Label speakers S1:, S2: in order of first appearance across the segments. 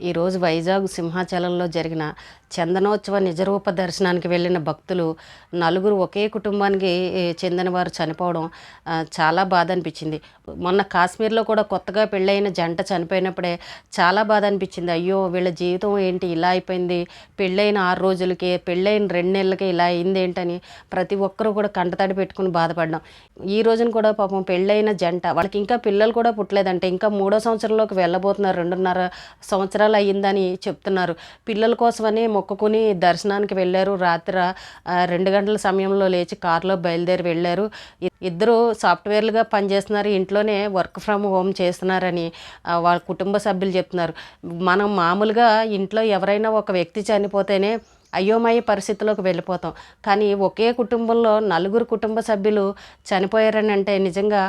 S1: ఈరోజు వైజాగ్ సింహాచలంలో జరిగిన చందనోత్సవ నిజరూప దర్శనానికి వెళ్ళిన భక్తులు నలుగురు ఒకే కుటుంబానికి చెందిన వారు చనిపోవడం చాలా బాధ అనిపించింది. మొన్న కాశ్మీర్లో కూడా కొత్తగా పెళ్ళైన జంట చనిపోయినప్పుడే చాలా బాధ అనిపించింది. అయ్యో వీళ్ళ జీవితం ఏంటి? ఇలా అయిపోయింది. పెళ్ళైన ఆరు రోజులకే పెళ్ళైన రెండు నెలలకే ఇలా అయింది ఏంటని ప్రతి ఒక్కరూ కూడా కంటతడి పెట్టుకుని బాధపడ్డాం. ఈ రోజున కూడా పాపం పెళ్ళైన జంట వాళ్ళకి ఇంకా పిల్లలు కూడా పుట్టలేదంటే. ఇంకా మూడో సంవత్సరంలోకి వెళ్ళబోతున్నారు రెండున్నర సంవత్సరాలు అయ్యిందని చెప్తున్నారు. పిల్లల కోసమని మొక్కుకుని దర్శనానికి వెళ్ళారు. రాత్రి రెండు గంటల సమయంలో లేచి కారులో బయలుదేరి వెళ్ళారు. ఇద్దరు సాఫ్ట్వేర్లుగా పనిచేస్తున్నారు. ఇంట్లోనే వర్క్ ఫ్రమ్ హోమ్ చేస్తున్నారని వాళ్ళ కుటుంబ సభ్యులు చెప్తున్నారు. మనం మామూలుగా ఇంట్లో ఎవరైనా ఒక వ్యక్తి చనిపోతేనే అయోమయ పరిస్థితిలోకి వెళ్ళిపోతాం. కానీ ఒకే కుటుంబంలో నలుగురు కుటుంబ సభ్యులు చనిపోయారని అంటే నిజంగా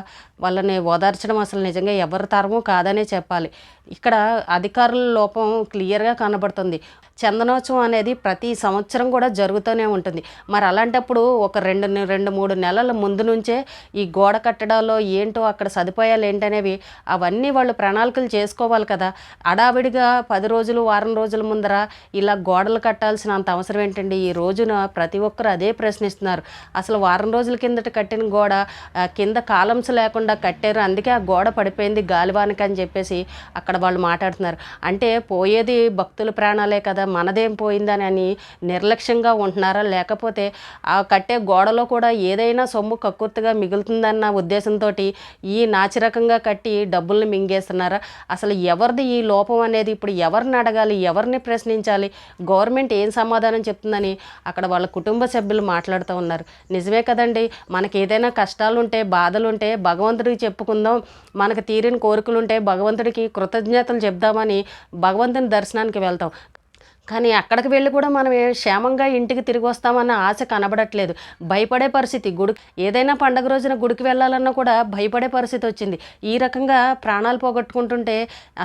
S1: వాళ్ళని ఓదార్చడం అసలు నిజంగా ఎవరి తరమూ కాదనే చెప్పాలి. ఇక్కడ అధికారుల లోపం క్లియర్గా కనబడుతుంది. చందనోత్సవం అనేది ప్రతి సంవత్సరం కూడా జరుగుతూనే ఉంటుంది. మరి అలాంటప్పుడు ఒక రెండు రెండు మూడు నెలల ముందు నుంచే ఈ గోడ కట్టడాలో ఏంటో అక్కడ సదుపాయాలు ఏంటనేవి అవన్నీ వాళ్ళు ప్రణాళికలు చేసుకోవాలి కదా. అడావిడిగా పది రోజులు వారం రోజుల ముందర ఇలా గోడలు కట్టాల్సిన అంత అవసరం ఏంటండి? ఈ రోజున ప్రతి ఒక్కరు అదే ప్రశ్నిస్తున్నారు. అసలు వారం రోజుల కిందట కట్టిన గోడ కింద కాలమ్స్ లేకుండా కట్టారు. అందుకే ఆ గోడ పడిపోయింది గాలివానకి అని చెప్పేసి అక్కడ వాళ్ళు మాట్లాడుతున్నారు. అంటే పోయేది భక్తుల ప్రాణాలే కదా మనదేం పోయిందని అని నిర్లక్ష్యంగా ఉంటున్నారా? లేకపోతే ఆ కట్టే గోడలో కూడా ఏదైనా సొమ్ము కక్కుర్తిగా మిగులుతుందన్న ఉద్దేశంతో ఈ నాచిరకంగా కట్టి డబ్బుల్ని మింగేస్తున్నారా? అసలు ఎవరిది ఈ లోపం అనేది? ఇప్పుడు ఎవరిని అడగాలి? ఎవరిని ప్రశ్నించాలి? గవర్నమెంట్ ఏం సమాధానం చెప్తుందని అక్కడ వాళ్ళ కుటుంబ సభ్యులు మాట్లాడుతూ ఉన్నారు. నిజమే కదండి మనకి ఏదైనా కష్టాలు ఉంటే బాధలు ఉంటే భగవంతుడికి చెప్పుకుందాం. మనకు తీరిన కోరికలు ఉంటే భగవంతుడికి కృతజ్ఞతలు చెప్దామని భగవంతుని దర్శనానికి వెళ్తాం. కానీ అక్కడికి వెళ్ళి కూడా మనం క్షేమంగా ఇంటికి తిరిగి వస్తామన్న ఆశ కనబడట్లేదు. భయపడే పరిస్థితి. గుడి ఏదైనా పండగ రోజున గుడికి వెళ్ళాలన్నా కూడా భయపడే పరిస్థితి వచ్చింది. ఈ రకంగా ప్రాణాలు పోగొట్టుకుంటుంటే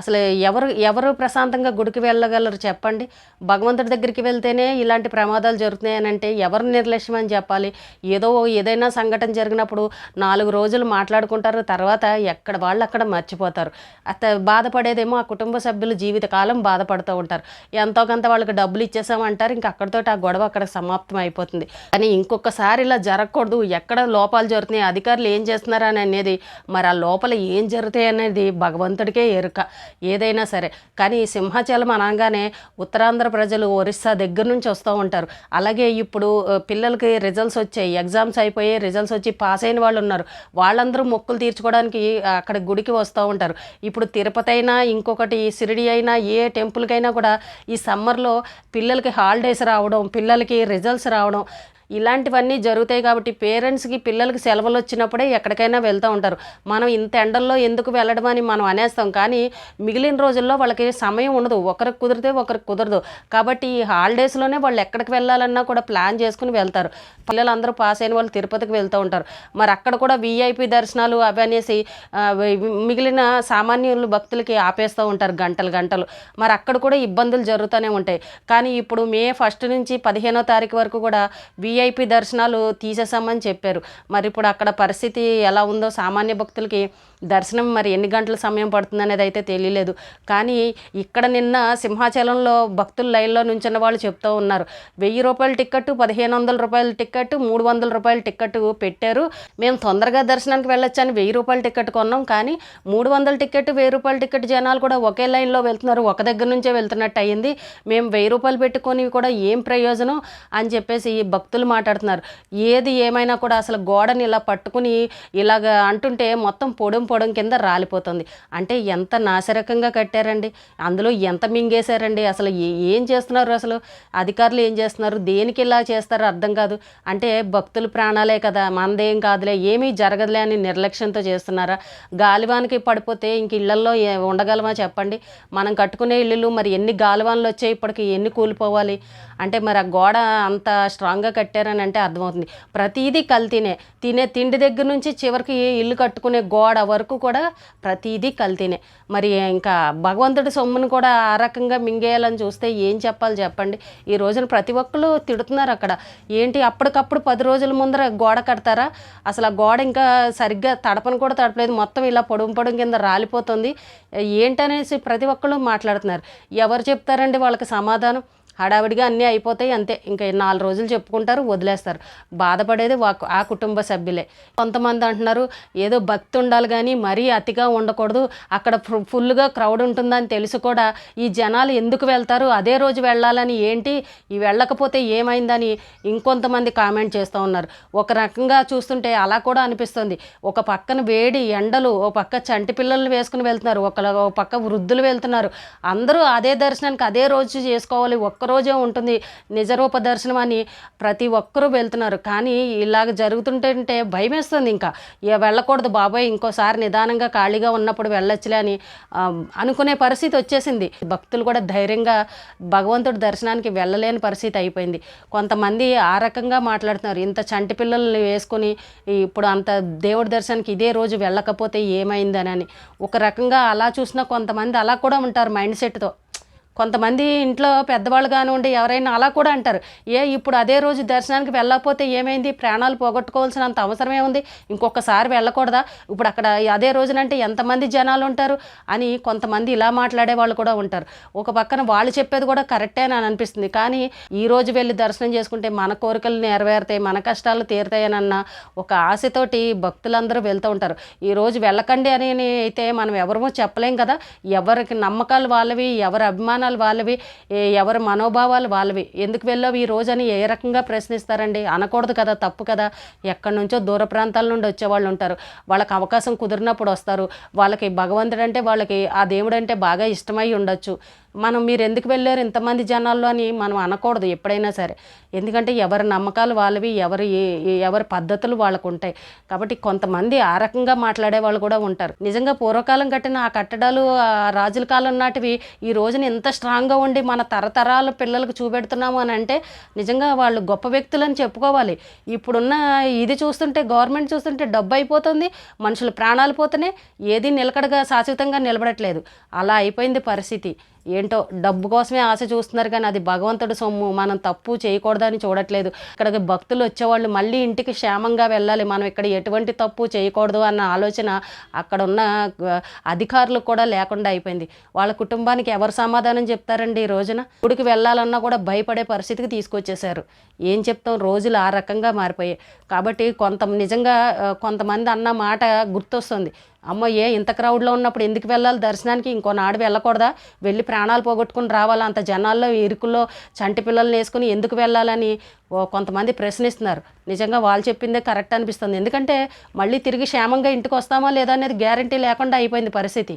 S1: అసలు ఎవరు ఎవరు ప్రశాంతంగా గుడికి వెళ్ళగలరు చెప్పండి? భగవంతుడి దగ్గరికి వెళ్తేనే ఇలాంటి ప్రమాదాలు జరుగుతున్నాయని అంటే ఎవరు నిర్లక్ష్యం అని చెప్పాలి? ఏదో ఏదైనా సంఘటన జరిగినప్పుడు నాలుగు రోజులు మాట్లాడుకుంటారు తర్వాత ఎక్కడ వాళ్ళు అక్కడ మర్చిపోతారు. అత బాధపడేదేమో ఆ కుటుంబ సభ్యులు జీవితకాలం బాధపడుతూ ఉంటారు. ఎంతో కొంత వాళ్ళకి డబ్బులు ఇచ్చేసామంటారు ఇంకా అక్కడితో ఆ గొడవ అక్కడ సమాప్తం అయిపోతుంది. కానీ ఇంకొకసారి ఇలా జరగకూడదు ఎక్కడ లోపాలు జరుగుతున్నాయి అధికారులు ఏం చేస్తున్నారు అని అనేది మరి ఆ లోపల ఏం జరుగుతాయి అనేది భగవంతుడికే ఎరుక. ఏదైనా సరే. కానీ సింహాచలం అనగానే ఉత్తరాంధ్ర ప్రజలు ఒరిస్సా దగ్గర నుంచి వస్తూ ఉంటారు. అలాగే ఇప్పుడు పిల్లలకి రిజల్ట్స్ వచ్చాయి ఎగ్జామ్స్ అయిపోయి రిజల్ట్స్ వచ్చి పాస్ అయిన వాళ్ళు ఉన్నారు. వాళ్ళందరూ మొక్కులు తీర్చుకోవడానికి అక్కడ గుడికి వస్తూ ఉంటారు. ఇప్పుడు తిరుపతి అయినా ఇంకొకటి షిరిడి అయినా ఏ టెంపుల్కైనా కూడా ఈ సమ్మర్ సమ్మర్లో పిల్లలకి హాలిడేస్ రావడం పిల్లలకి రిజల్ట్స్ రావడం ఇలాంటివన్నీ జరుగుతాయి కాబట్టి పేరెంట్స్కి పిల్లలకి సెలవులు వచ్చినప్పుడే ఎక్కడికైనా వెళ్తూ ఉంటారు. మనం ఇంత ఎండల్లో ఎందుకు వెళ్ళడం అని మనం అనేస్తాం. కానీ మిగిలిన రోజుల్లో వాళ్ళకి సమయం ఉండదు. ఒకరికి కుదిరితే ఒకరికి కుదరదు. కాబట్టి ఈ హాలిడేస్లోనే వాళ్ళు ఎక్కడికి వెళ్ళాలన్నా కూడా ప్లాన్ చేసుకుని వెళ్తారు. పిల్లలందరూ పాస్ అయిన వాళ్ళు తిరుపతికి వెళ్తూ ఉంటారు. మరి అక్కడ కూడా వీఐపీ దర్శనాలు అవి అనేసి మిగిలిన సామాన్యులు భక్తులకి ఆపేస్తూ ఉంటారు గంటలు గంటలు. మరి అక్కడ కూడా ఇబ్బందులు జరుగుతూనే ఉంటాయి. కానీ ఇప్పుడు మే ఫస్ట్ నుంచి పదిహేనో తారీఖు వరకు కూడా విఐపి దర్శనాలు తీసేసామని చెప్పారు. మరి ఇప్పుడు అక్కడ పరిస్థితి ఎలా ఉందో సామాన్య భక్తులకి దర్శనం మరి ఎన్ని గంటల సమయం పడుతుంది అనేది అయితే తెలియలేదు. కానీ ఇక్కడ నిన్న సింహాచలంలో భక్తులు లైన్లో నుంచిన వాళ్ళు చెప్తూ ఉన్నారు. వెయ్యి రూపాయల టికెట్ పదిహేను వందల రూపాయల టికెట్ మూడు వందల రూపాయల టికెట్ పెట్టారు. మేము తొందరగా దర్శనానికి వెళ్ళొచ్చని వెయ్యి రూపాయల టికెట్ కొన్నాం. కానీ మూడు వందల టికెట్ వెయ్యి రూపాయల టికెట్ జనాలు కూడా ఒకే లైన్లో వెళ్తున్నారు. ఒక దగ్గర నుంచే వెళ్తున్నట్టు అయ్యింది మేము వెయ్యి రూపాయలు పెట్టుకొని కూడా ఏం ప్రయోజనం అని చెప్పేసి భక్తులు మాట్లాడుతున్నారు. ఏది ఏమైనా కూడా అసలు గోడని ఇలా పట్టుకుని ఇలాగ అంటుంటే మొత్తం పొడం పొడం కింద రాలిపోతుంది. అంటే ఎంత నాశరకంగా కట్టారండి? అందులో ఎంత మింగేశారండి? అసలు ఏ- ఏం చేస్తున్నారు అసలు? అధికారులు ఏం చేస్తున్నారు? దేనికి ఇలా చేస్తారో అర్థం కాదు. అంటే భక్తుల ప్రాణాలే కదా మనదేం కాదులే ఏమీ జరగదులే అని నిర్లక్ష్యంతో చేస్తున్నారా? గాలివానికి పడిపోతే ఇంక ఇళ్ళల్లో ఉండగలమా చెప్పండి? మనం కట్టుకునే ఇల్లులు మరి ఎన్ని గాలివాన్లు వచ్చాయి ఇప్పటికి ఎన్ని కూలిపోవాలి? అంటే మరి ఆ గోడ అంత స్ట్రాంగ్గా కట్టారు కట్టారని అంటే అర్థమవుతుంది. ప్రతిదీ కల్తీనే. తినే తిండి దగ్గర నుంచి చివరికి ఇల్లు కట్టుకునే గోడ వరకు కూడా ప్రతిదీ కల్తీనే. మరి ఇంకా భగవంతుడి సొమ్మును కూడా ఆ రకంగా మింగేయాలని చూస్తే ఏం చెప్పాలి చెప్పండి. ఈ రోజున ప్రతి ఒక్కరు తిడుతున్నారు అక్కడ. ఏంటి అప్పటికప్పుడు పది రోజుల ముందర గోడ కడతారా? అసలు ఆ గోడ ఇంకా సరిగ్గా తడపను కూడా తడపలేదు. మొత్తం ఇలా పొడుము పొడుము కింద రాలిపోతుంది. ఏంటనేసి ప్రతి ఒక్కరు మాట్లాడుతున్నారు. ఎవరు చెప్తారండి వాళ్ళకి సమాధానం? హడావిడిగా అన్నీ అయిపోతాయి అంతే. ఇంకా నాలుగు రోజులు చెప్పుకుంటారు వదిలేస్తారు. బాధపడేది వా- ఆ కుటుంబ సభ్యులే. కొంతమంది అంటున్నారు ఏదో భక్తి ఉండాలి కానీ మరీ అతిగా ఉండకూడదు. అక్కడ ఫుల్గా క్రౌడ్ ఉంటుందని తెలిసి కూడా. ఈ జనాలు ఎందుకు వెళ్తారు? అదే రోజు వెళ్ళాలని ఏంటి? ఈ వెళ్ళకపోతే ఏమైందని ఇంకొంతమంది కామెంట్ చేస్తూ ఉన్నారు. ఒక రకంగా చూస్తుంటే అలా కూడా అనిపిస్తుంది. ఒక పక్కన వేడి ఎండలు ఓ పక్క చంటి పిల్లల్ని వేసుకుని వెళ్తున్నారు. ఒక పక్క వృద్ధులు వెళ్తున్నారు. అందరూ అదే దర్శనానికి అదే రోజు చేసుకోవాలి. ఒక్కరోజే ఉంటుంది. నిజరూప దర్శనం అని ప్రతి ఒక్కరూ వెళ్తున్నారు. కానీ ఇలాగ జరుగుతుంటే భయం వేస్తుంది ఇంకా. ఇక వెళ్ళకూడదు బాబాయ్ ఇంకోసారి నిదానంగా ఖాళీగా ఉన్నప్పుడు వెళ్ళొచ్చులే అని అనుకునే పరిస్థితి వచ్చేసింది. భక్తులు కూడా ధైర్యంగా భగవంతుడి దర్శనానికి వెళ్ళలేని పరిస్థితి అయిపోయింది. కొంతమంది ఆ రకంగా మాట్లాడుతున్నారు. ఇంత చంటి పిల్లల్ని వేసుకొని ఇప్పుడు అంత దేవుడి దర్శనానికి ఇదే రోజు వెళ్ళకపోతే ఏమైందని ఒక రకంగా అలా చూసినా కొంతమంది అలా కూడా ఉంటారు మైండ్ సెట్తో. కొంతమంది ఇంట్లో పెద్దవాళ్ళు కానివ్వండి ఎవరైనా అలా కూడా అంటారు. ఏ ఇప్పుడు అదే రోజు దర్శనానికి వెళ్ళకపోతే ఏమైంది? ప్రాణాలు పోగొట్టుకోవాల్సినంత అవసరం ఏముంది ఇంకొకసారి వెళ్ళకూడదా? ఇప్పుడు అక్కడ అదే రోజునంటే ఎంతమంది జనాలు ఉంటారు? అని కొంతమంది ఇలా మాట్లాడే వాళ్ళు కూడా ఉంటారు. ఒక పక్కన వాళ్ళు చెప్పేది కూడా కరెక్టే అని అనిపిస్తుంది. కానీ ఈ రోజు వెళ్ళి దర్శనం చేసుకుంటే మన కోరికలు నెరవేరుతాయి మన కష్టాలు తీరుతాయనన్న ఒక ఆశతోటి భక్తులందరూ వెళ్తూ ఉంటారు. ఈ రోజు వెళ్ళకండి అని అయితే మనం ఎవరమో చెప్పలేం కదా. ఎవరికి నమ్మకాలు వాళ్ళవి ఎవరి అభిమానాలు వాళ్ళవి ఎవరి మనోభావాలు వాళ్ళవి. ఎందుకు వెళ్ళావు ఈ రోజు అని ఏ రకంగా ప్రశ్నిస్తారండి? అనకూడదు కదా తప్పు కదా. ఎక్కడి నుంచో దూర ప్రాంతాల నుండి వచ్చేవాళ్ళు ఉంటారు. వాళ్ళకి అవకాశం కుదిరినప్పుడు వస్తారు. వాళ్ళకి భగవంతుడు అంటే వాళ్ళకి ఆ దేవుడు అంటే బాగా ఇష్టమై ఉండొచ్చు. మనం మీరు ఎందుకు వెళ్ళారు ఇంతమంది జనాల్లో అని మనం అనకూడదు ఎప్పుడైనా సరే. ఎందుకంటే ఎవరి నమ్మకాలు వాళ్ళవి ఎవరి ఎవరి పద్ధతులు వాళ్ళకు ఉంటాయి. కాబట్టి కొంతమంది ఆ రకంగా మాట్లాడే వాళ్ళు కూడా ఉంటారు. నిజంగా పూర్వకాలం కట్టిన ఆ కట్టడాలు ఆ రాజుల కాలం నాటివి ఈ రోజున ఇంత స్ట్రాంగ్గా ఉండి మన తరతరాల పిల్లలకు చూపెడుతున్నాము అని అంటే నిజంగా వాళ్ళు గొప్ప వ్యక్తులని చెప్పుకోవాలి. ఇప్పుడున్న ఇది చూస్తుంటే గవర్నమెంట్ చూస్తుంటే డబ్బు అయిపోతుంది మనుషులు ప్రాణాలు పోతున్నాయి ఏది నిలకడగా శాశ్వతంగా నిలబడట్లేదు. అలా అయిపోయింది పరిస్థితి. ఏంటో డబ్బు కోసమే ఆశ చూస్తున్నారు కానీ అది భగవంతుడు సొమ్ము. మనం తప్పు చేయకూడదని చూడట్లేదు. ఇక్కడికి భక్తులు వచ్చేవాళ్ళు మళ్ళీ ఇంటికి క్షేమంగా వెళ్ళాలి. మనం ఇక్కడ ఎటువంటి తప్పు చేయకూడదు అన్న ఆలోచన అక్కడ ఉన్న అధికారులకు కూడా లేకుండా అయిపోయింది. వాళ్ళ కుటుంబానికి ఎవరు సమాధానం చెప్తారండి ఈ రోజున? గుడికి వెళ్ళాలన్నా కూడా భయపడే పరిస్థితికి తీసుకొచ్చేశారు. ఏం చెప్తాం? రోజులు ఆ రకంగా మారిపోయాయి. కాబట్టి కొంత నిజంగా కొంతమంది అన్న మాట గుర్తొస్తుంది. అమ్మ ఏ ఇంత క్రౌడ్లో ఉన్నప్పుడు ఎందుకు వెళ్ళాలి? దర్శనానికి ఇంకో నాడు వెళ్ళకూడదా? వెళ్ళి ప్రాణాలు పోగొట్టుకుని రావాలా? అంత జనాల్లో ఇరుకుల్లో చంటి పిల్లల్ని వేసుకుని ఎందుకు వెళ్ళాలని ఓ కొంతమంది ప్రశ్నిస్తున్నారు. నిజంగా వాళ్ళు చెప్పిందే కరెక్ట్ అనిపిస్తుంది. ఎందుకంటే మళ్ళీ తిరిగి క్షేమంగా ఇంటికి వస్తామా లేదా అనేది గ్యారంటీ లేకుండా అయిపోయింది పరిస్థితి.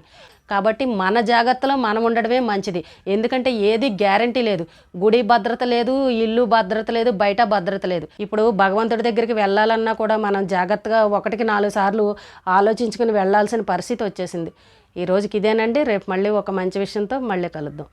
S1: కాబట్టి మన జాగ్రత్తలో మనం ఉండడమే మంచిది. ఎందుకంటే ఏది గ్యారంటీ లేదు. గుడి భద్రత లేదు ఇల్లు భద్రత లేదు బయట భద్రత లేదు. ఇప్పుడు భగవంతుడి దగ్గరికి వెళ్ళాలన్నా కూడా మనం జాగ్రత్తగా ఒకటికి నాలుగు సార్లు ఆలోచించుకుని వెళ్ళాల్సిన పరిస్థితి వచ్చేసింది. ఈ రోజుకి ఇదేనండి. రేపు మళ్ళీ ఒక మంచి విషయంతో మళ్ళీ కలుద్దాం.